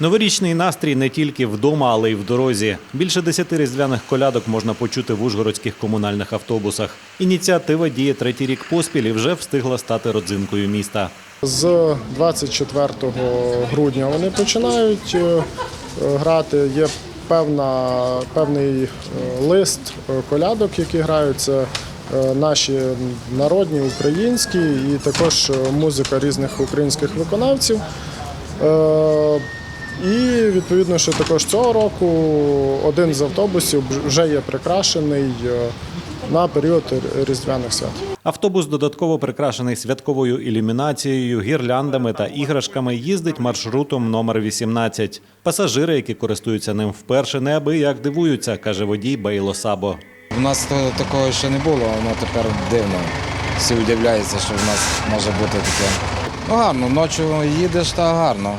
Новорічний настрій не тільки вдома, але й в дорозі. Більше десяти різдвяних колядок можна почути в ужгородських комунальних автобусах. Ініціатива діє третій рік поспіль і вже встигла стати родзинкою міста. З 24 грудня вони починають е, грати. Є певна, певний е, лист е, колядок, які граються. е, Наші народні, українські, і також е, музика різних українських виконавців. І відповідно, що також цього року один з автобусів вже є прикрашений е, на період різдвяних свят. Автобус, додатково прикрашений святковою ілюмінацією, гірляндами та іграшками, їздить маршрутом номер 18. Пасажири, які користуються ним вперше, неабияк дивуються, каже водій Бейло Сабо. У нас такого ще не було, воно тепер дивно. Всі удивляються, що в нас може бути таке. Ну гарно, ночі їдеш та гарно.